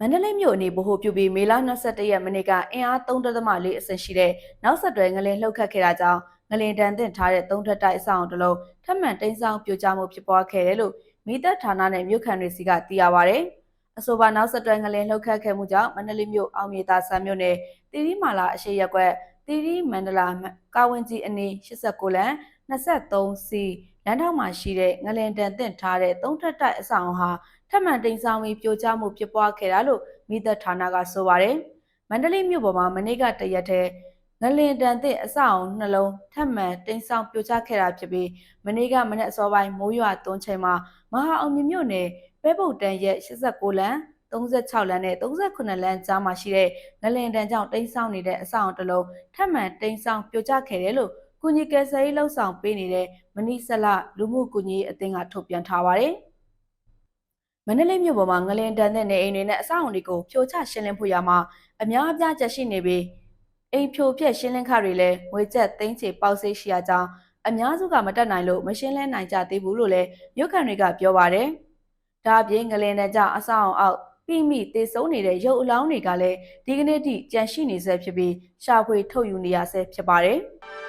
မန္တလေးမြို့အနေဗဟိုပြုပြီးမေလ22ရက်မနေ့ကအင်အား3.4အဆင့်ရှိတဲ့နောက်ဆက်တွဲငလင်လှုပ်ခတ်ခဲ့တာကြောင့်ငလင်တန်တင်ထားတဲ့သုံးထပ်တိုက်အဆောင်တစ်လုံးထပ်မံတိမ်းဆောင်ပြိုကျမှုဖြစ်ပွားခဲ့တယ်လို့မိသက်ဌာနနဲ့မြို့ခံတွေစီကသိရပါဗျ။အဆိုပါနောက်ဆက်တွဲငလင်လှုပ်ခတ်ခဲ့မှုကြောင့်မန္တလေးမြို့အောင်မြေသာဆန်းမြို့နယ်တီရီမာလာအရှိရက်ကွက်တီရီမန္တလာကာဝင်းကြီးအနီး89လမ်း23စီ လမ်းထောက်မှာရှိတဲ့ငလင်တန်တင်ထားတဲ့သုံးထပ်တိုက်အဆောင်ဟာထပ်မံတိမ်းဆောင်ပြီးပြိုကျမှုဖြစ်ပွားခဲ့တာလို့မိသက်ဌာနကဆိုပါတယ်။မန္တလေးမြို့ပေါ်မှာမနေ့ကတရက်တည်းငလင်တန်တဲ့ အဆောက်အုံနှလုံးထပ်မံတိမ်းဆောင်ပြိုကျခဲ့တာဖြစ်ပြီးမနေ့ကမနေ့အစောပိုင်းမိုးရွာသွန်းချိန်မှာမဟာအောင်မြမြို့နယ်ပဲပုတ်တန်ရက်89လမ်း36လမ်းနဲ့39လမ်းကြားမှာရှိတဲ့ငလင်တန်ကြောင့်တိမ်းဆောင်နေတဲ့အဆောက်အုံတစ်လုံးထပ်မံတိမ်းဆောင်ပြိုကျခဲ့တယ်လို့ ကုညီကယ်ဆယ်ရေးလှုပ်ဆောင်ပေးနေတဲ့မနိဆက်လလူမှုကူညီရေးအသင်းကထုတ်ပြန်ထားပါတယ်။မန္တလေးမြို့ပေါ်မှာငလင်တန်တဲ့နေအိမ်တွေနဲ့အဆောက်အုံတွေကိုဖြိုချရှင်းလင်းဖို့ရမှာအများအပြားချက်ရှိနေပြီးအိမ်ဖြိုပြက်ရှင်းလင်းခတွေလည်းငွေကျပ်သိန်းချေပေါက်စိတ်ရှိရကြောင်းအများစုကမတက်နိုင်လို့မရှင်းလင်းနိုင်ကြသေးဘူးလို့လည်းမြို့ခံတွေကပြောပါတယ်။ဒါအပြင်ငလင်တဲ့ကြအဆောက်အုံအောက်ပြိမိတေဆုံးနေတဲ့ရုပ်အလောင်းတွေကလည်းဒီကနေ့ထိကြန့်ရှိနေဆဲဖြစ်ပြီးရှာဖွေထုတ်ယူနေရဆဲဖြစ်ပါတယ်။